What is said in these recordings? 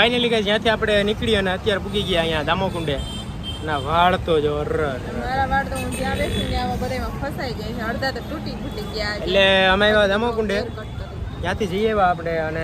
Finally કઈ જ્યાંથી આપણે નીકળી અને અત્યારે પૂગી ગયા અહીંયા દામોકુંડે ના વાળ તો જો તો તો ગયા એટલે અમે આવ્યા દામોકુંડે ત્યાંથી જઈએ આપણે અને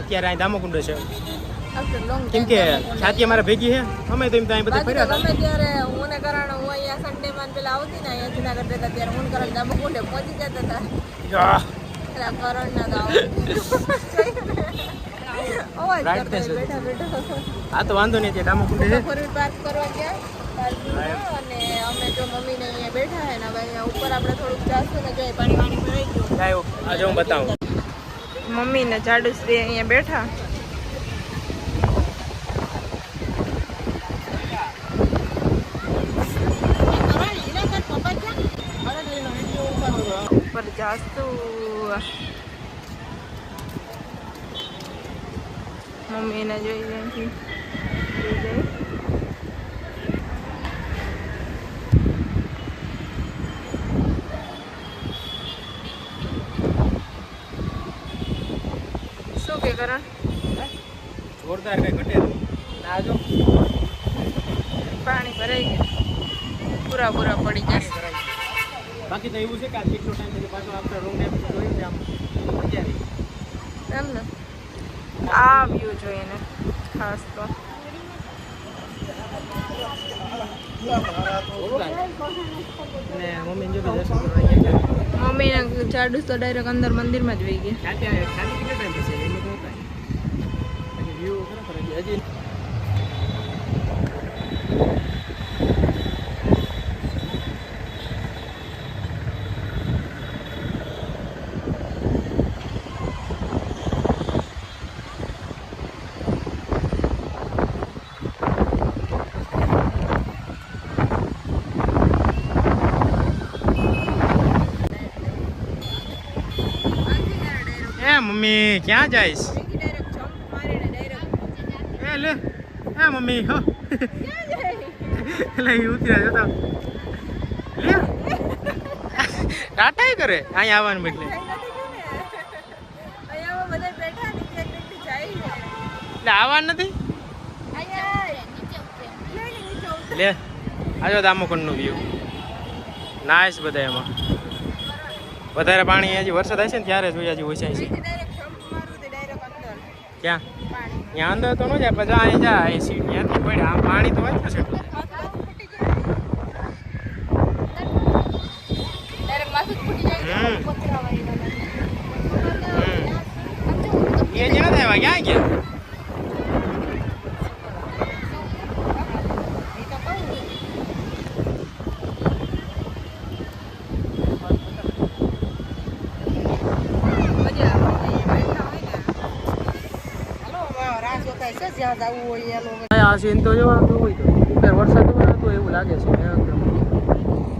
અત્યારે અહીં દામોકુંડ છે. કેમ કે છાતી અમારે ભેગી છે અમે તો એમ ત્યાં બધા તો ફર્યા ગમે ત્યારે હું કરણ હું અહીંયા સન્ડે માં પેલા આવતી ને અહીંયા જુનાગઢ રહેતા ત્યારે હું કરે કરણ દામોકુંડે પહોંચી જતા હતા. યાહ. કરણ ના તો બેઠા આ તો વાંધો નહીં ફોર વ્હીલ પાર્ક કરવા ગયા અને અમે જો મમ્મીને અહીંયા બેઠા હે ને હવે ઉપર આપણે થોડુંક જાશું ને જોઈએ પાણી વાણી ભરાઈ ગયું. આવ્યો આજે હું બતાવું. મમ્મી ને જાડુશ્રી અહીંયા બેઠા. ઉપર જાસ્તું મમ્મીને જોઈ જાય જોઈ જાય શું કે કરણ જોરદાર કઈ ઘટે નહીં. ના જો. પાણી ભરાઈ ગયા. પૂરા પૂરા પડી જશે બાકી તો એવું છે કે આ કેટલો ટાઈમ પછી આપણે રૂમ ને છે આમ મજા આવી એમ ને? આ વ્યૂ જોઈએ ને ખાસ તો. મમ્મી મમ્મીને જાડુસ તો ડાયરેક્ટ અંદર મંદિરમાં જ વહી ગયા ત્યાંથી આ- ત્યાંથી કેટલો ટાઈમ થશે એમ તો હતા હજી વ્યૂ ખરેખર હજી હજી એ મમ્મી ક્યાં જઈશ? એ લે એ મમ્મી હો. લે ઉતર્યા જતા લે. ટાટા કરે? અહીંયા આવવાનું એટલે એટલે આવવાનું નથી? લે આજો દામોકંડનું વ્યૂ નાઈસ બધા એમાં. વધારે પાણી હજી વરસાદ હશે ને ત્યારે જોઈએ હજી ઓછાય છે ક્યાં? ત્યાં અંદર તો ન જાય પછી અહીં જાય અહીં સીટ ત્યાંથી પડે. આ પાણી તો વાંચ્યું છે. એ જ નથી આવ્યા ક્યાં ગયા? આ સીન તો જોવા તો હોય તો. ઉપર વરસાદ હોય તો એવું લાગે છે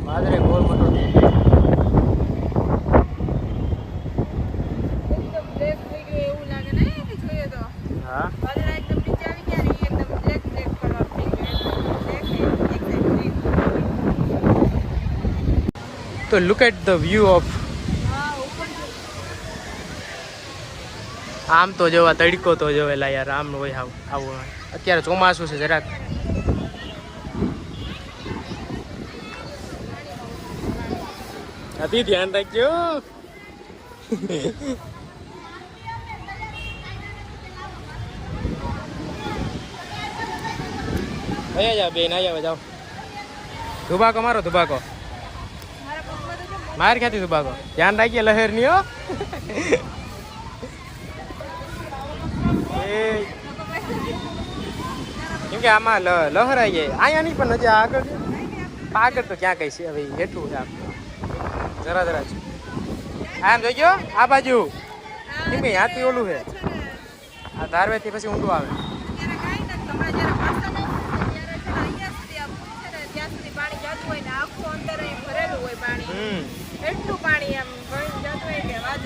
વાદળે ગોળ મોટો જાય. હા? તો look at the view of આમ તો જોવા તડકો તો જોવેલા યાર આમ હોય આવું આવું અત્યારે ચોમાસું છે જરાક. હતી ધ્યાન રાખજો. અહીંયા જાઓ બેન અહીંયા જાઓ ધુબાકો મારો ધુબાકો. માર ક્યાંથી ધુબાકો? ધ્યાન રાખીએ લહેરની કેમ કે આમાં લહરાઈ જાય. અહીંયા નહીં પણ હજી આગળ આગળ તો ક્યાં કઈ છે? હવે હેઠું છે જરા જરા છે. આમ જોઈ ગયો? આ બાજુ? કેમ કે ત્યાંથી ઓલું છે. આ ધારવેથી પછી ઊંડું આવે. એટલું પાણી ભરીને જતું હોય કે વાત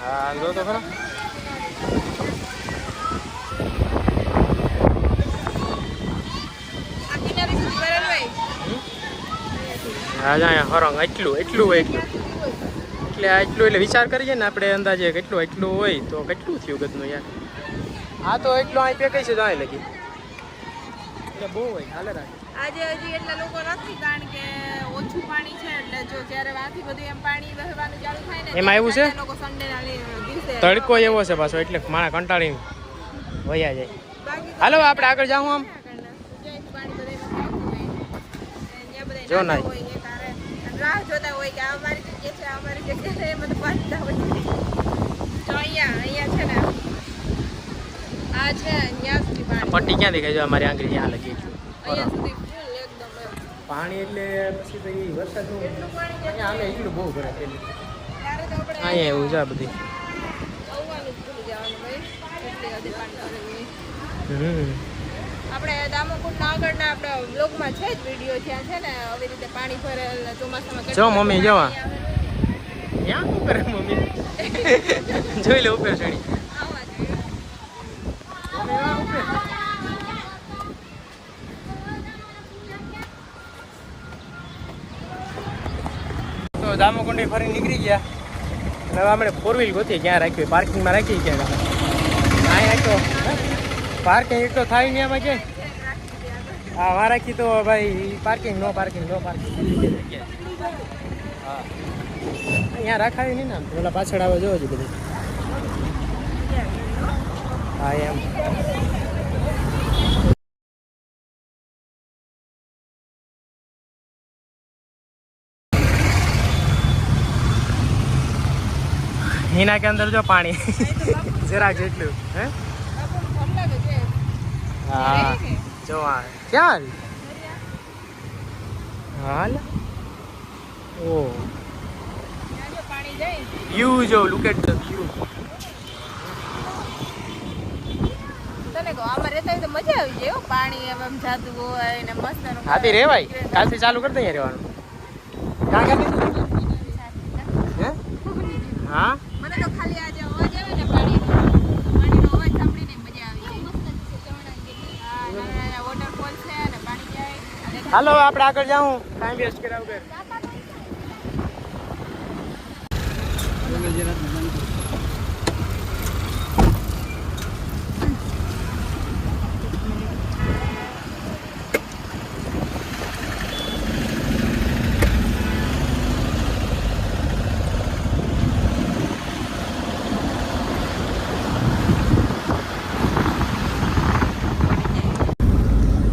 હા જો તો ખરો આ કિનારે સુધી ભરેલું હોય અહીંયા હરંગ એટલું એટલું હોય એટલું. એટલે આ એટલું એટલે વિચાર કરીએ ને આપણે અંદાજે કેટલું એટલું હોય તો કેટલું થયું ગતનું યાર. આ તો એટલું અહીં પેક છે તો અહીં લગી. એટલે બહુ હોય હાલે રાખે. આજે હજી એટલા લોકો નથી કારણ કે ઓછું પાણી છે એટલે જો જ્યારે વાથી બધું એમ પાણી વહેવાનું ચાલુ થાય ને એમાં એવું છે? લોકો સન્ડે ના દિવસે તડકો એવો છે પાછો એટલે માણા કંટાળીને વયા જાય. હાલો આપણે આગળ જાઉં આમ. જો નાય. રાહ જોતા હોય કે આ અમારી જગ્યા છે અમારી જગ્યા છે એમ બધું પાછતા હોય. તો અહીંયા અહીંયા છે ને આ છે અહીંયા સુધી પાણી. પટ્ટી ક્યાં દેખાય છે? અમારી આંગળી ત્યાં લગી અહીંયા સુધી ફૂલ એકદમ પાણી એટલે પછી તો એ વરસાદનું એટલું પાણી છે અહીંયા આમે એટલું બહુ ભરે પેલી ત્યારે તો આપણે અહીંયા એવું છે બધી. આવવાનું ભૂલી જવાનું ભાઈ. એટલી હજી પાણી હમ. આપણે દામોકુંડના આગળના આપણા બ્લોગમાં છે જ વીડિયો જ્યાં છે ને આવી રીતે પાણી ભરેલ ચોમાસામાં જો મમ્મી, બધું જો. આ. પાણી આવેલું. ક્યાં શું કરે મમ્મી? જોઈ લે ઉપર ચડી. તો દામોકુંડી ફરી નીકળી ગયા. હવે આપણે ફોર વ્હીલ ગોતી ક્યાં રાખી પાર્કિંગમાં રાખી ક્યાં તો પાર્કિંગ તો થાય નહીં એમાં કે હા વા રાખી તો ભાઈ parking no parking no parking હા અહીંયા રાખાય નહીં ને. ઓલા પાછળ આવે જોવો છો બધું. હા એમ. હિના કે અંદર જો પાણી. જરાક જેટલું હે આપણને ઘર લાગે છે. હા. જો આ ક્યાં હાલ. ઓ. વ્યૂ જો લુક એટ ધ વ્યૂ તને કહું આમાં રહેતા હોય તો મજા આવી જાય પાણી એમ એમ જાતું હોય ને મસ્ત એનું હાથી રેવાય. કાલથી ચાલુ કરી દઈએ રહેવાનું. કાં હા? મને તો ખાલી આજે અવાજ આવે ને પાણીનો પાણીનો અવાજ સાંભળીને મજા આવી જાય હા નાના નાના વોટરફોલ છે અને પાણી જાય અને હાલો આપણે આગળ જાઉં. ટાઈમ વેસ્ટ કર્યા વગર.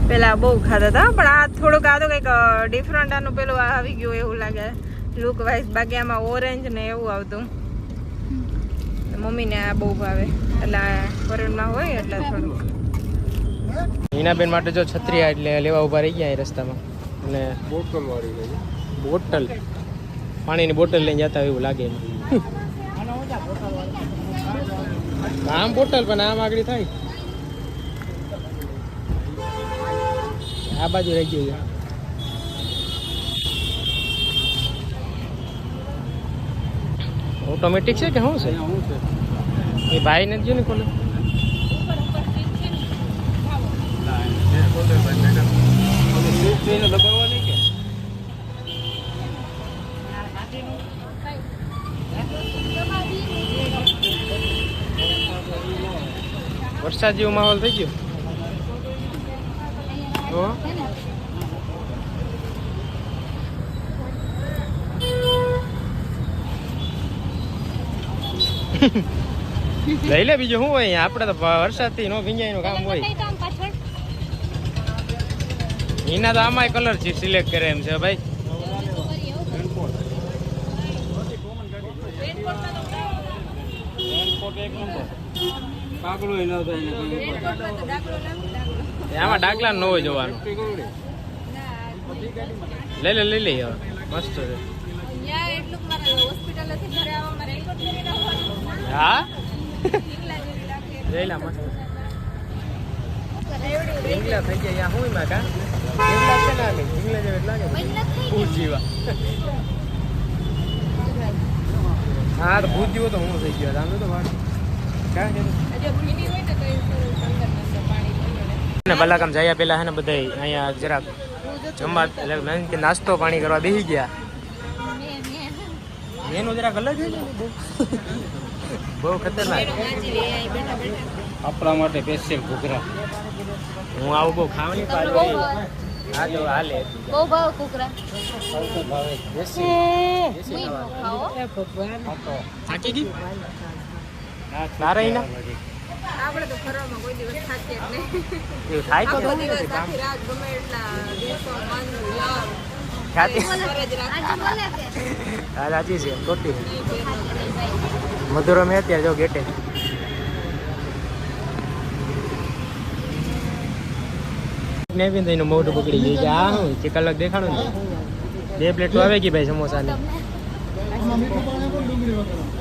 પેલા બહુ ખાતા હતા પણ આ થોડુંક આ તો કંઈક ડિફરન્ટ આનું પેલું આવી ગયું એવું લાગે. લુક વાઇઝ બાકી આમાં ઓરેન્જ ને એવું આવતું. મમ્મીને આ બહુ ભાવે. એટલે આ હોય એટલે થોડુંક. હિનાબેન માટે જો છત્રી એટલે લેવા ઊભા રહી ગયા એ રસ્તામાં. અને બોટલ વાળી બોટલ. પાણીની બોટલ લઈને જતા એવું લાગે આમ બોટલ પણ આમ આગળ થાય. આ બાજુ રહી ગયું છે. ઓટોમેટિક છે કે શું છે? શું છે. એ ભાઈ નથી ગયો ને કોલે દબાવવાની કે વરસાદ જેવો માહોલ થઈ ગયો? તો લઈ લે બીજું શું હોય અહીંયા? આપણે તો વરસાદથી નો ભીંજાયનું કામ હોય. એના તો આમાંય કલર છે સિલેક્ટ કરે એમ છે ભાઈ. કાગડો ન થાય ને કોઈ આમાં ડાકલા ન હોય જોવાનું. લઈ લે લઈ લે હવે. મસ્ત હા? ઢીંગલા લઈ લે મસ્ત થઈ ગયા. હું માં કા? ઢીંગલા છે ને આમે ઢીંગલા ભૂત હા તો ભૂત જીવો તો હું થઈ ગયો. આમ તો કે જો ભીની હોય ને તો એ થોડું અંદર અંદર પાણી ભરી ને બલાકામ જયા પેલા હે ને બધા અહીંયા જરાક જમવા એટલે મેં કે નાસ્તો પાણી કરવા બેસી ગયા. એનું જરાક અલગ છે બહુ બહુ ખતરનાક. આપણા માટે સ્પેશિયલ ઘૂઘરા. હું આવું બહુ ખાવાની પાડી આ બહુ ભાવે? હા તો હાલે. બહુ ભાવ કુકરા દેશી હું નો ખાઓ થાકી ગઈ? તારે ના આપણે તો ફરવામાં કોઈ દિવસ થાકીએ જ નહીં. એવું થાય તો આખો દિવસ આખી રાત ગમે એટલા દિવસો મન યાર જ. હા સાચી છે ખોટી અત્યારે જો ગેટે. ને બી એનું મોઢું પકડી ગયું કે આ શું કે કલાક દેખાડું ને? બે પ્લેટો આવે કે ભાઈ સમોસાની.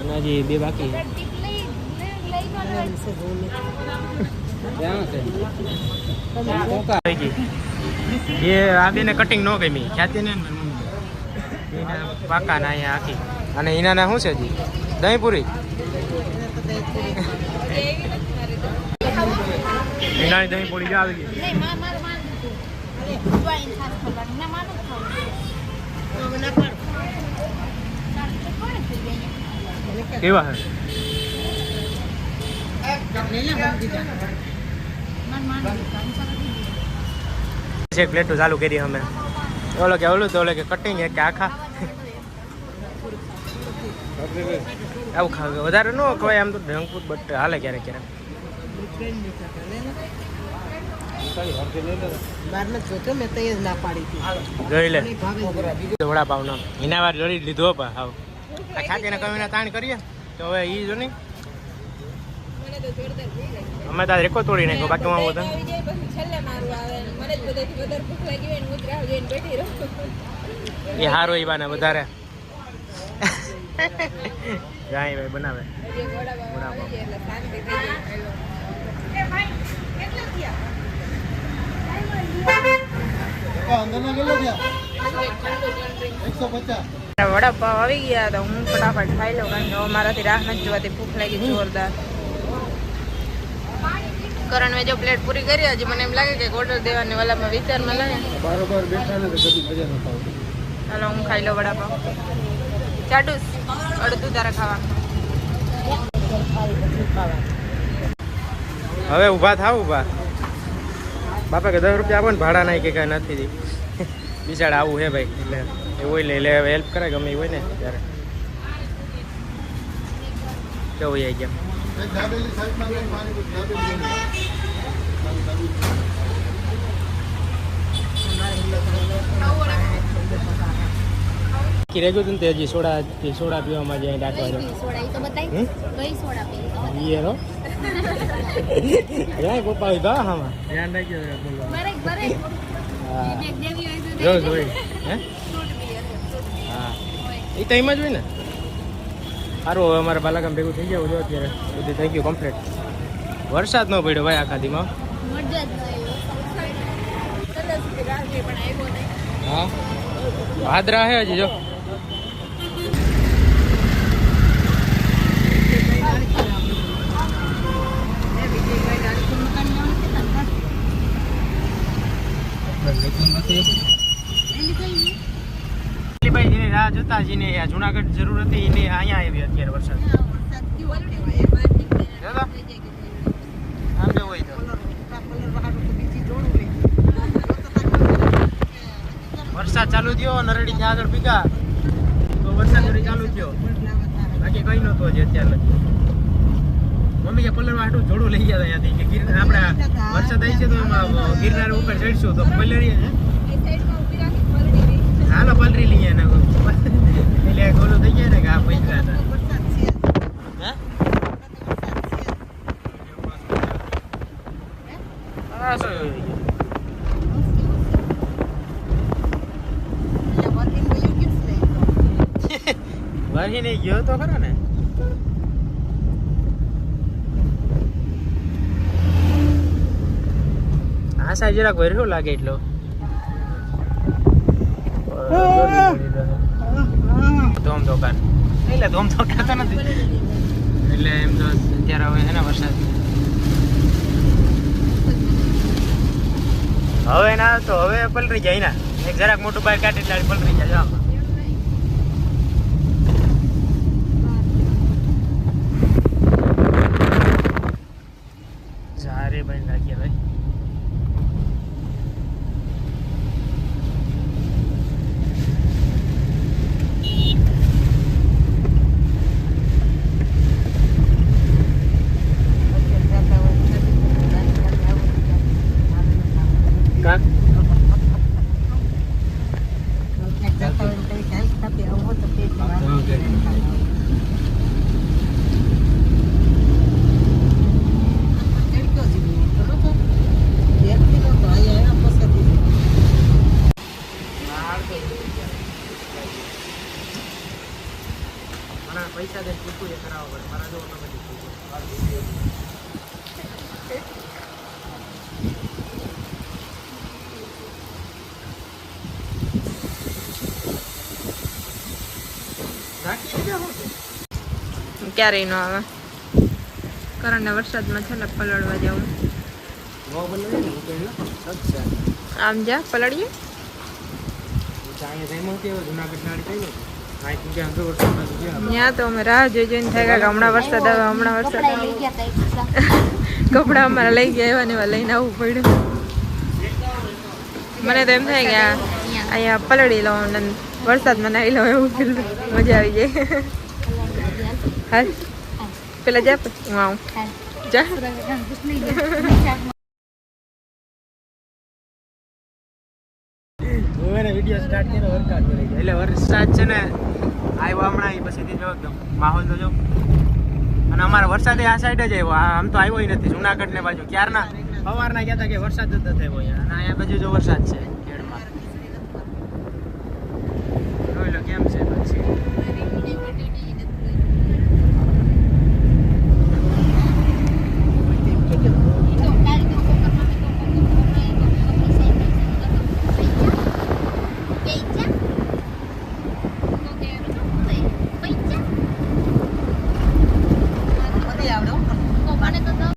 અને હજી બે બાકી એ આ બેને કટિંગ ન ગમી. ખ્યાતિ ને ને મમ્મી. એને પાકા ના અહીંયા આખી. અને એના શું છે હજી? દહીં એનાની દહીં પૂરી આવી ગઈ. નહીં, માર- માર- માર દીધું. જોઈને ખાસ ખવડાવવાનું. ના, માર નથી ખાવું. તો કોણે પી ગઈ? કેવા હે એક પ્લેટો ચાલુ કરી અમે ઓલો કે ઓલું તો ઓલો કે કટિંગ કે આખા આવું ખાવ વધારે ન ખવાય આમ તો જંક ફૂડ બટ હાલે ક્યારેક ક્યારેક જ ના પાડી લે નહીં એના વાર લડી લીધો પા હાવ આ ખાતીને કમીને તાણ કરીએ તો હવે ઈ જો નહીં મને તો જોરદાર ભૂખ લાગી. અમે તાર રેકો તોડી નાખ્યો બાકી હું આવી એ હારો ઈ બાને વધારે. જાય ભાઈ બનાવે. વડાપાવ આવી જાય એટલે શાંતિ થઈ જાય. એ ભાઈ, કેટલા થયા? વડાપાવ આવી ગયા તો હું ફટાફટ ખાઈ લઉં કારણ કે હવે મારાથી રાહ નથી જોવાતી ભૂખ લાગી જોરદાર. કરણ મેં જો પ્લેટ પૂરી કરી હજી મને એમ લાગે કે ઓર્ડર દેવાની વાલામાં વિચારમાં લાગે. બરોબર બેઠા ને તો કદી મજા ન આવતી ચાલો હું ખાઈ લઉં વડાપાવ. ચાટુસ અડધું તારે ખાવાનું. હવે ઊભા થાવ ઊભા. બાપા કે દસ રૂપિયા આપો ને ભાડા નહીં કે કાંઈ નથી દી. બિચારા આવું હે ભાઈ એટલે એવું લઈ લે હેલ્પ કરે ગમે એ હોય ને ત્યારે. કેવું આવી ગયા કી રહેજો તું ને તે હજી સોડા તે સોડા પીવામાં જાય ડાકવા કઈ સોડા ઈ તો બતાય કઈ સોડા પી? તો રો ઈ એનો? યા ગોપા ઊભા હામાં. ધ્યાન રાખજો બોલો બરેક બરેક હા. દેવી હોય તો જો જોઈ હે. હા. એ તો એમ જ હોય ને. સારું હવે અમારે બાલાગામ ભેગું થઈ ગયું જો અત્યારે. બધું થઈ ગયું કમ્પ્લીટ વરસાદ ન પડ્યો ભાઈ આખા દીમાં. હા? ભાદરા હે હજી જો. Thank જેની રાહ જોતા આ જુનાગઢ જરૂર હતી એને અહીંયા આવી અત્યારે વરસાદ. જો હોય તો. વરસાદ ચાલુ થયો નરડી ત્યાં આગળ પીકા તો વરસાદ વળી ચાલુ થયો. બાકી કઈ નતો હજી અત્યારે મમ્મી કે પલર હાટું જોડું લઈ ગયા હતા અહીંયાથી. કે ગીર આપણે વરસાદ આવી છે તો એમાં ગિરનાર ઉપર ચડશું તો પલરીએ છે હાલો પલરી લઈએ ને એટલે ગોલું થઈ ગયા ને કે આ પૈસા હતા. હે આ શું વરહી નહીં ગયો તો ખરો ને. આ સાઈડ જરાક વરહ્યો લાગે એટલો. ધોમ એટલે ધોમ ધોકાર નથી. એટલે એમ તો અત્યારે હવે છે ને વરસાદ. હવે ના, તો હવે પલરી જાય ને. એક જરાક મોટું બાઈક કાઢી એટલે પલરી જાય આમાં. મારા પૈસા દે પૂછવું એ કરાવવા પડે મારા જો તમે પૂછવું ક્યારેય ન આવે. કરણના વરસાદમાં છે ને પલળવા જવું. આમ જા પલળીએ. ત્યાં તો અમે રાહ જોઈ જોઈને થાય કે હમણાં વરસાદ આવે હમણાં વરસાદ આવે. કપડાં અમારા લઈ ગયા એવા ને એવા લઈને આવવું પડ્યું. મને તો એમ થાય કે અહીંયા પલળી લઉં ને વરસાદમાં નાહી લઉં એવું ફીલ મજા આવી જાય. હાલ પેલા જા પછી હું આવું. જા. વરસાદ પડી એટલે વરસાદ છે ને, આવ્યો હમણાં એ પછીથી જો એકદમ માહોલ તો અને અમારે વરસાદ આ સાઈડ જ આવ્યો. આમ તો આવ્યો નથી, જુનાગઢ ને બાજુ. ક્યારના? સવારના કહેતા કે વરસાદ જ અહીંયા. અને અહીંયા બાજુ જો વરસાદ છે, ખેડમાં. લો કેમ છે પછી.